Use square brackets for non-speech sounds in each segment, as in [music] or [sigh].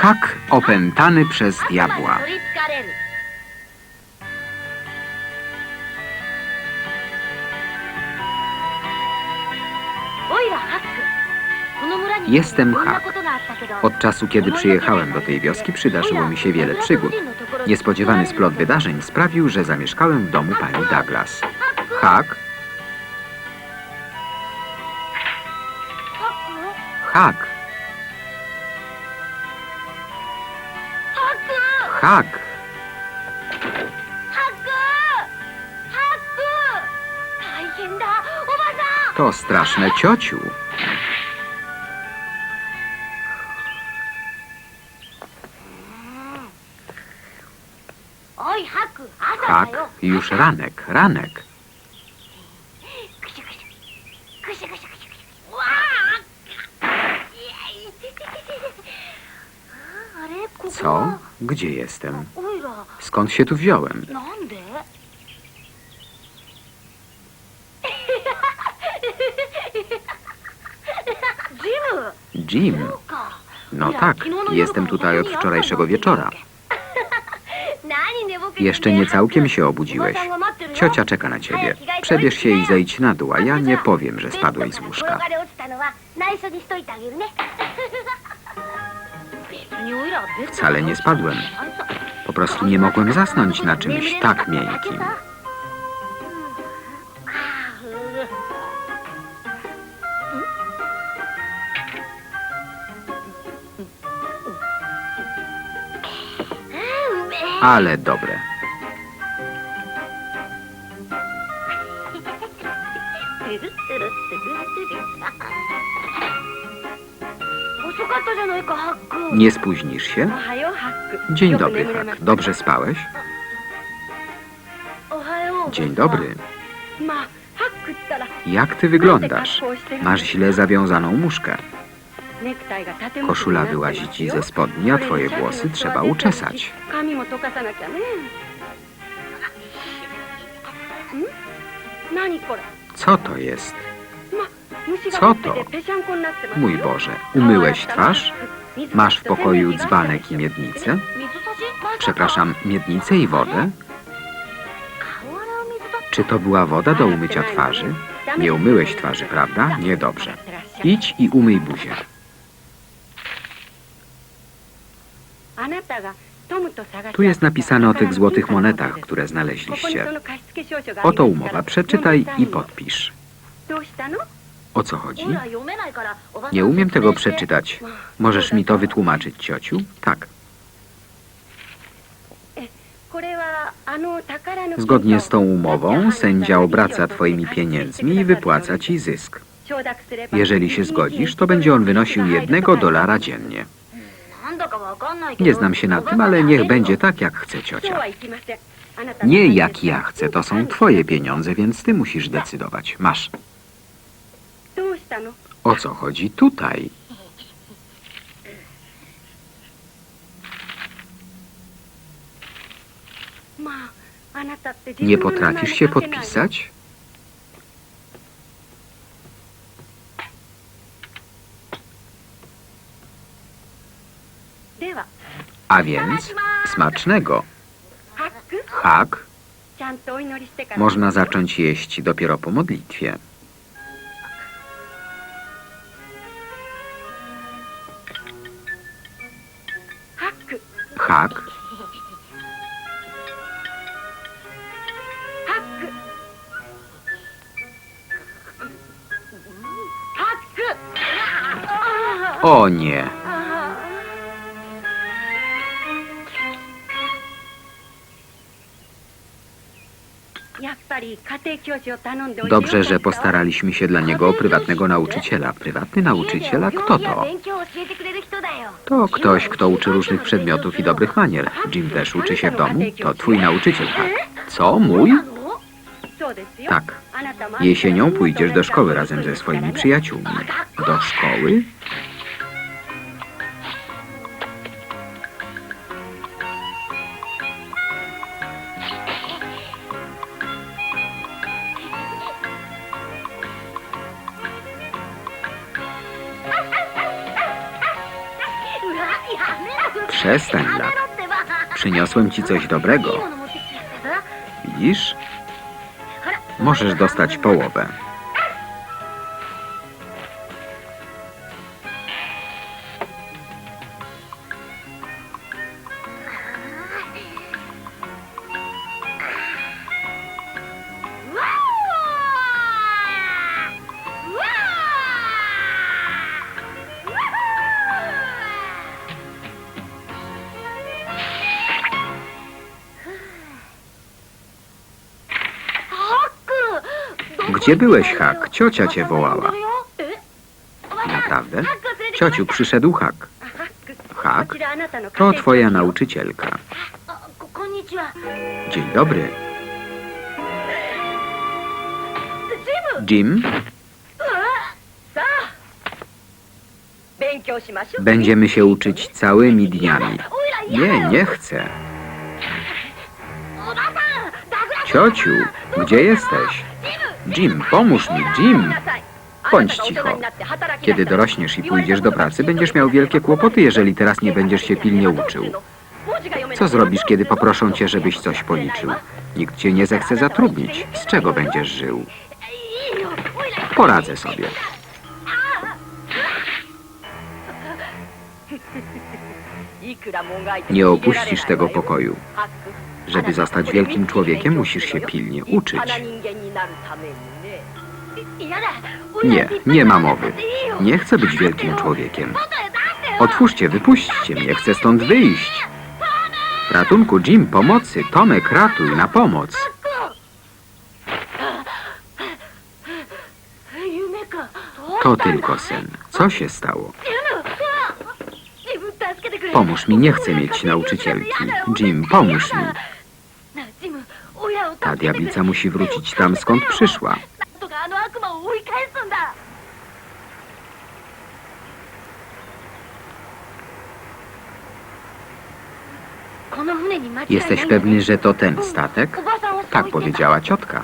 Kak opętany przez diabła. Jestem Hak. Od czasu, kiedy przyjechałem do tej wioski, przydarzyło mi się wiele przygód. Niespodziewany splot wydarzeń sprawił, że zamieszkałem w domu pani Douglas. Hak? Hak! hak. To straszne ciociu. Hak, już ranek, ranek. Gdzie jestem? Skąd się tu wziąłem? Jim. No tak, jestem tutaj od wczorajszego wieczora. [laughs] Jeszcze nie całkiem się obudziłeś. Ciocia czeka na ciebie. Przebierz się i zejdź na dół, a ja nie powiem, że spadłeś z łóżka. Wcale nie spadłem. Po prostu nie mogłem zasnąć na czymś tak miękkim. Ale dobre. Nie spóźnisz się? Dzień dobry, Hak. Dobrze spałeś? Dzień dobry. Jak ty wyglądasz? Masz źle zawiązaną muszkę. Koszula wyłazi ci ze spodni, a twoje włosy trzeba uczesać. Co to jest? Co to? Mój Boże, umyłeś twarz? Masz w pokoju dzbanek i miednicę? Przepraszam, miednicę i wodę? Czy to była woda do umycia twarzy? Nie umyłeś twarzy, prawda? Niedobrze. Idź i umyj buzię. Tu jest napisane o tych złotych monetach, które znaleźliście. Oto umowa. Przeczytaj i podpisz. O co chodzi? Nie umiem tego przeczytać. Możesz mi to wytłumaczyć, ciociu? Tak. Zgodnie z tą umową sędzia obraca twoimi pieniędzmi i wypłaca ci zysk. Jeżeli się zgodzisz, to będzie on wynosił jednego dolara dziennie. Nie znam się na tym, ale niech będzie tak, jak chce ciocia. Nie jak ja chcę, to są twoje pieniądze, więc ty musisz decydować. Masz. O co chodzi tutaj? Nie potrafisz się podpisać? A więc smacznego. Hak można zacząć jeść dopiero po modlitwie. O nie. Dobrze, że postaraliśmy się dla niego o prywatnego nauczyciela. Prywatny nauczyciel, a kto to? To ktoś, kto uczy różnych przedmiotów i dobrych manier. Jim też uczy się w domu. To twój nauczyciel, tak? Co, mój? Tak. Jesienią pójdziesz do szkoły razem ze swoimi przyjaciółmi. Do szkoły? Przyniosłem ci coś dobrego. Widzisz? Możesz dostać połowę. Gdzie byłeś, Hak? Ciocia cię wołała. Naprawdę? Ciociu, przyszedł Hak. Hak? To twoja nauczycielka. Dzień dobry. Jim, będziemy się uczyć całymi dniami. Nie, nie chcę. Ciociu, gdzie jesteś? Jim, pomóż mi, Jim. Bądź cicho. Kiedy dorośniesz i pójdziesz do pracy, będziesz miał wielkie kłopoty, jeżeli teraz nie będziesz się pilnie uczył. Co zrobisz, kiedy poproszą cię, żebyś coś policzył? Nikt cię nie zechce zatrudnić. Z czego będziesz żył? Poradzę sobie. Nie opuścisz tego pokoju. Żeby zostać wielkim człowiekiem, musisz się pilnie uczyć. Nie, nie ma mowy. Nie chcę być wielkim człowiekiem. Otwórzcie, wypuśćcie mnie, chcę stąd wyjść. Ratunku, Jim, pomocy. Tomek, ratuj, na pomoc. To tylko sen. Co się stało? Pomóż mi, nie chcę mieć nauczycielki. Jim, pomóż mi. Ta diablica musi wrócić tam, skąd przyszła. Jesteś pewny, że to ten statek? Tak powiedziała ciotka.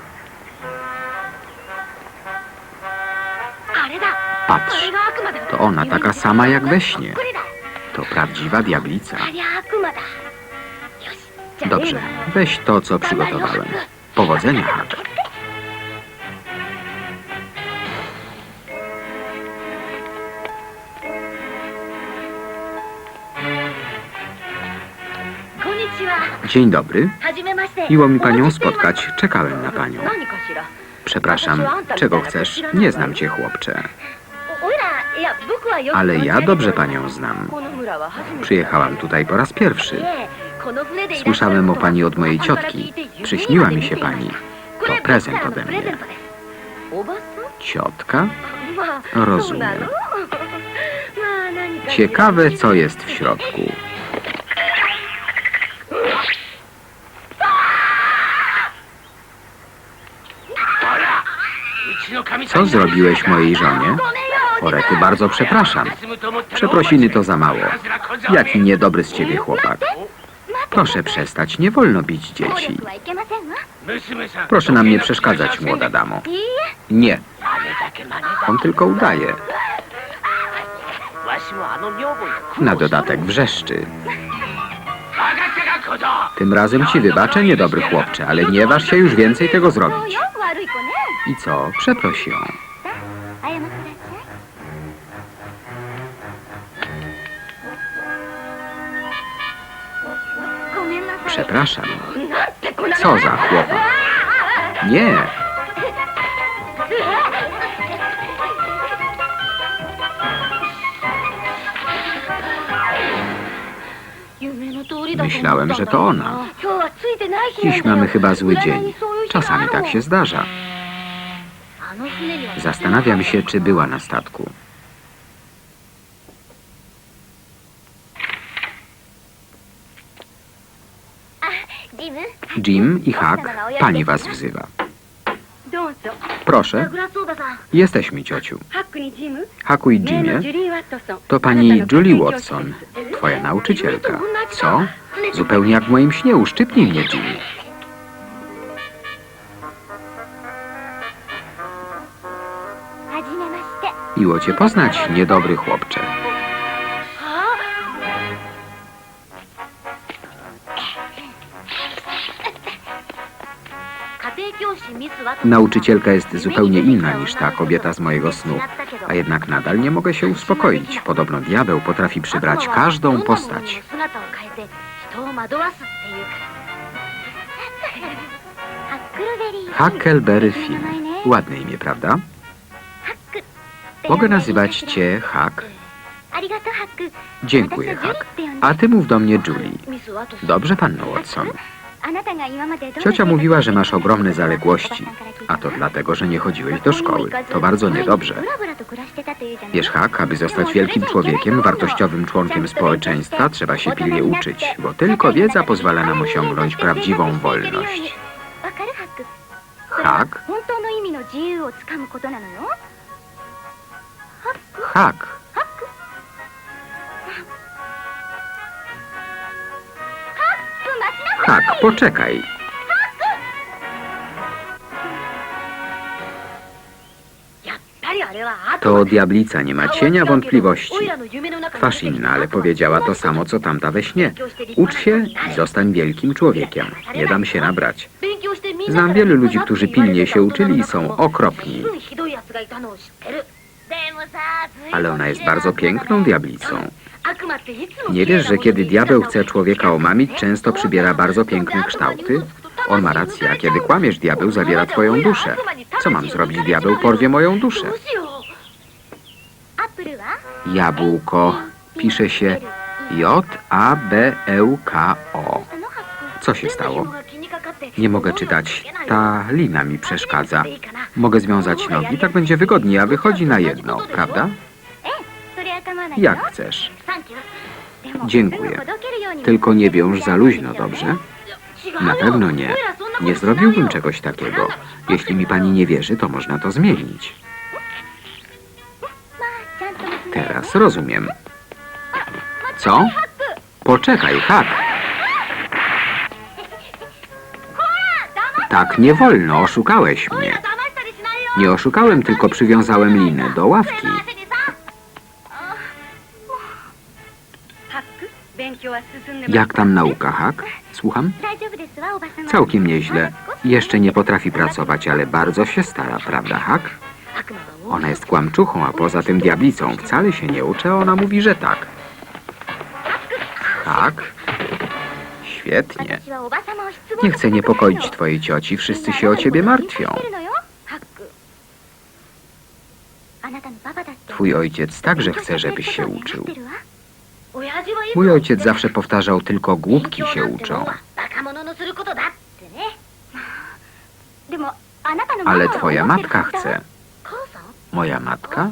Patrz, to ona taka sama jak we śnie. To prawdziwa diablica. Dobrze, weź to, co przygotowałem. Powodzenia, Hak. Dzień dobry. Miło mi panią spotkać. Czekałem na panią. Przepraszam, czego chcesz? Nie znam cię, chłopcze. Ale ja dobrze panią znam. Przyjechałam tutaj po raz pierwszy. Słyszałem o pani od mojej ciotki. Przyśniła mi się pani. To prezent ode mnie. Ciotka? Rozumiem. Ciekawe, co jest w środku. Co zrobiłeś mojej żonie? Orety, bardzo przepraszam. Przeprosiny to za mało. Jaki niedobry z ciebie chłopak. Proszę przestać, nie wolno bić dzieci. Proszę nam nie przeszkadzać, młoda damo. Nie, on tylko udaje. Na dodatek wrzeszczy. Tym razem ci wybaczę, niedobry chłopcze, ale nie waż się już więcej tego zrobić. I co? Przeproś ją. Przepraszam. Co za chłopak? Nie. Myślałem, że to ona. Dziś mamy chyba zły dzień. Czasami tak się zdarza. Zastanawiam się, czy była na statku. Jim i Hak, pani was wzywa. Proszę, jesteś mi ciociu. Haku i Jimie, to pani Julie Watson, twoja nauczycielka. Co? Zupełnie jak w moim śnie, uszczypnij mnie, Jimmy. Miło cię poznać, niedobry chłopcze. Nauczycielka jest zupełnie inna niż ta kobieta z mojego snu, a jednak nadal nie mogę się uspokoić. Podobno diabeł potrafi przybrać każdą postać. Huckleberry Finn. Ładne imię, prawda? Mogę nazywać cię Huck? Dziękuję, Huck. A ty mów do mnie Julie. Dobrze, panno Watson. Ciocia mówiła, że masz ogromne zaległości, a to dlatego, że nie chodziłeś do szkoły. To bardzo niedobrze. Wiesz, Huck, aby zostać wielkim człowiekiem, wartościowym członkiem społeczeństwa, trzeba się pilnie uczyć, bo tylko wiedza pozwala nam osiągnąć prawdziwą wolność. Huck? 本 Tak, poczekaj. To diablica, nie ma cienia wątpliwości. Twarz inna, ale powiedziała to samo, co tamta we śnie. Ucz się i zostań wielkim człowiekiem. Nie dam się nabrać. Znam wielu ludzi, którzy pilnie się uczyli i są okropni. Ale ona jest bardzo piękną diablicą. Nie wiesz, że kiedy diabeł chce człowieka omamić, często przybiera bardzo piękne kształty? On ma rację, a kiedy kłamiesz, diabeł zabiera twoją duszę. Co mam zrobić? Diabeł porwie moją duszę. Jabłko. Pisze się J-A-B-E-K-O. Co się stało? Nie mogę czytać. Ta lina mi przeszkadza. Mogę związać nogi, tak będzie wygodniej, a wychodzi na jedno, prawda? Jak chcesz. Dziękuję. Tylko nie wiąż za luźno, dobrze? Na pewno nie. Nie zrobiłbym czegoś takiego. Jeśli mi pani nie wierzy, to można to zmienić. Teraz rozumiem. Co? Poczekaj, tak. Tak nie wolno, oszukałeś mnie. Nie oszukałem, tylko przywiązałem linę do ławki. Jak tam nauka, Hak? Słucham? Całkiem nieźle. Jeszcze nie potrafi pracować, ale bardzo się stara, prawda, Hak? Ona jest kłamczuchą, a poza tym diablicą. Wcale się nie uczy, a ona mówi, że tak. Tak? Świetnie. Nie chcę niepokoić twojej cioci, wszyscy się o ciebie martwią. Twój ojciec także chce, żebyś się uczył. Mój ojciec zawsze powtarzał, tylko głupki się uczą. Ale twoja matka chce. Moja matka?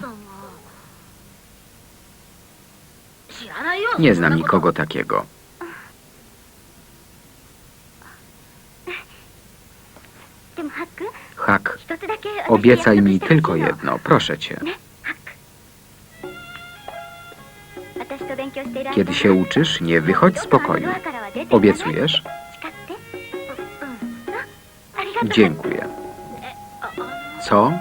Nie znam nikogo takiego. Hak, obiecaj mi tylko jedno, proszę cię. Kiedy się uczysz, nie wychodź z pokoju. Obiecujesz? Dziękuję. Co?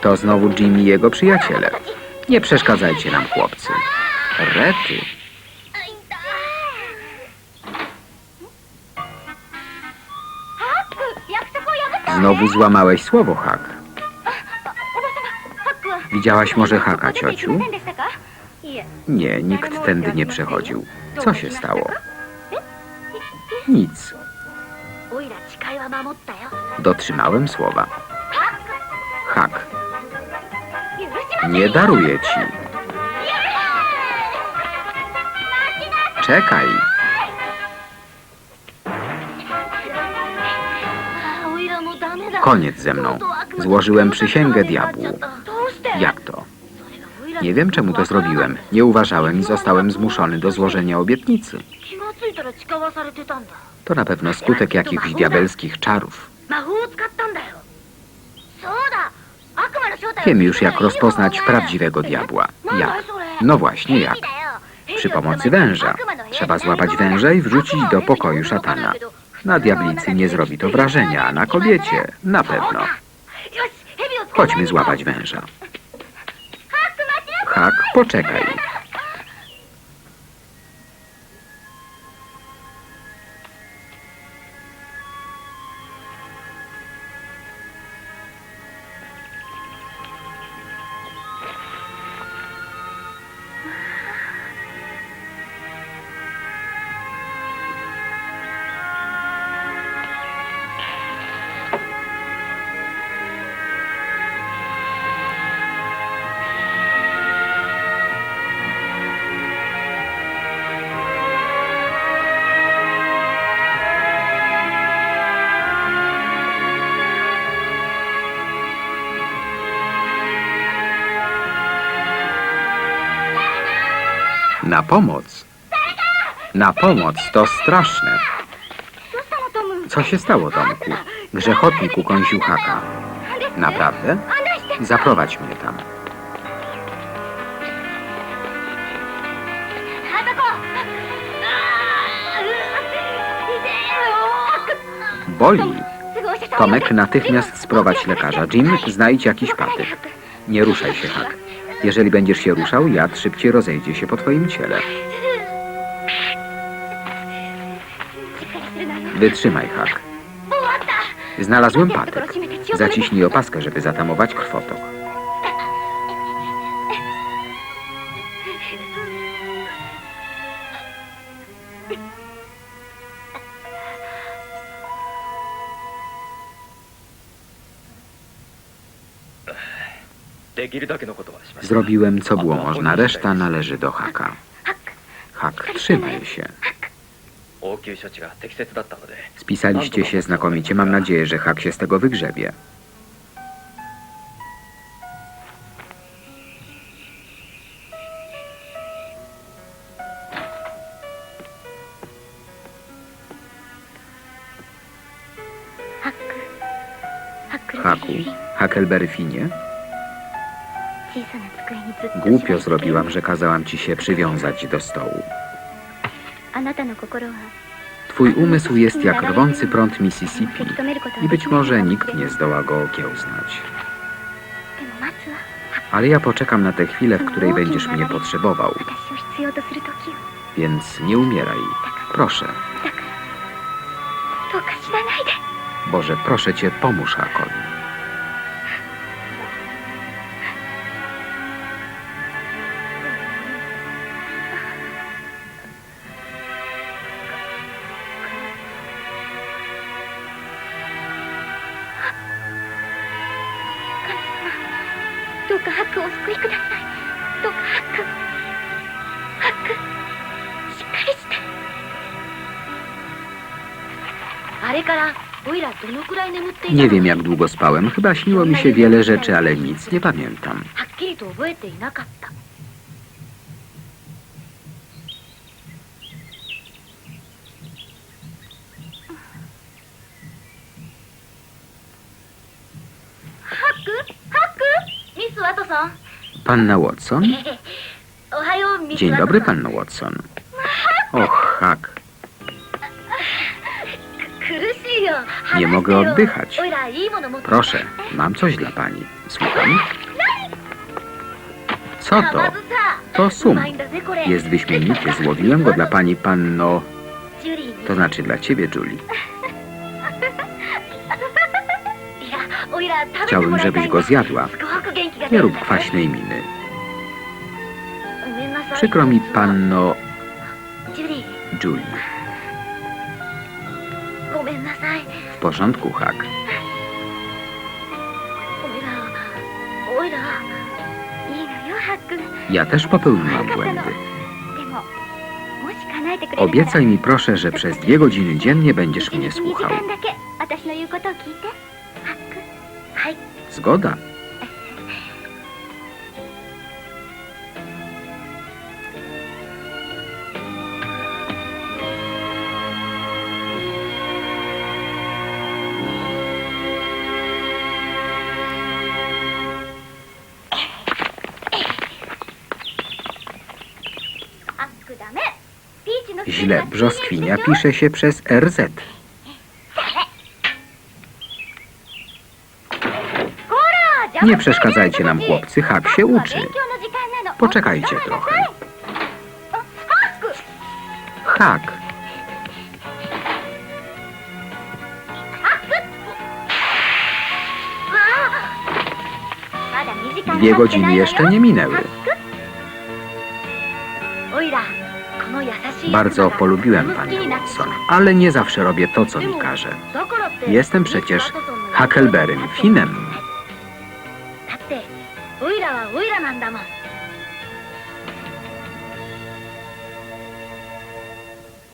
To znowu Jimmy i jego przyjaciele. Nie przeszkadzajcie nam, chłopcy. Rety. Znowu złamałeś słowo, Hak. Widziałaś może Haka, ciociu? Nie, nikt tędy nie przechodził. Co się stało? Nic. Dotrzymałem słowa. Hak. Nie daruję ci. Czekaj. Koniec ze mną. Złożyłem przysięgę diabłu. Nie wiem, czemu to zrobiłem. Nie uważałem i zostałem zmuszony do złożenia obietnicy. To na pewno skutek jakichś diabelskich czarów. Wiem już, jak rozpoznać prawdziwego diabła. Jak? No właśnie, jak? Przy pomocy węża. Trzeba złapać węża i wrzucić do pokoju szatana. Na diablicy nie zrobi to wrażenia, a na kobiecie na pewno. Chodźmy złapać węża. Hak, poczekaj. Na pomoc. Na pomoc, to straszne. Co się stało, Tomku? Grzechotnik ukąsił haka. Naprawdę? Zaprowadź mnie tam. Boli. Tomek, natychmiast sprowadź lekarza. Jim, znajdź jakiś patyk. Nie ruszaj się, Hak. Jeżeli będziesz się ruszał, jad szybciej rozejdzie się po twoim ciele. Wytrzymaj, Hak. Znalazłem patyk. Zaciśnij opaskę, żeby zatamować krwotok. Zrobiłem, co było można. Reszta należy do Haka. Hak, trzymaj się. Spisaliście się znakomicie. Mam nadzieję, że Hak się z tego wygrzebie. Haku, Huckleberry Finie. Głupio zrobiłam, że kazałam ci się przywiązać do stołu. Twój umysł jest jak rwący prąd Mississippi i być może nikt nie zdoła go okiełznać. Ale ja poczekam na tę chwilę, w której będziesz mnie potrzebował. Więc nie umieraj. Proszę. Boże, proszę cię, pomóż Hakowi. どうかハックハックしっかりしてあれからオイラどのくらい眠っていたの Nie wiem, jak długo spałem. Chyba śniło mi się wiele rzeczy, ale nic nie pamiętam. はっきりと覚えていなかった Panna Watson? Dzień dobry, panno Watson. Och, hak. Nie mogę oddychać. Proszę, mam coś dla pani. Słucham? Co to? To sum. Jest wyśmienicie. Złowiłem go dla pani, panno... To znaczy dla ciebie, Julie. Chciałbym, żebyś go zjadła. Nie rób kwaśnej miny. Przykro mi, panno Julie. W porządku, Hak. Ja też popełniłam błędy. Obiecaj mi proszę, że przez dwie godziny dziennie będziesz mnie słuchał. Zgoda. Brzoskwinia pisze się przez RZ. Nie przeszkadzajcie nam, chłopcy, Hak się uczy. Poczekajcie trochę. Hak, dwie godziny jeszcze nie minęły. Bardzo polubiłem panią Watson, ale nie zawsze robię to, co mi każe. Jestem przecież Huckleberrym Finem.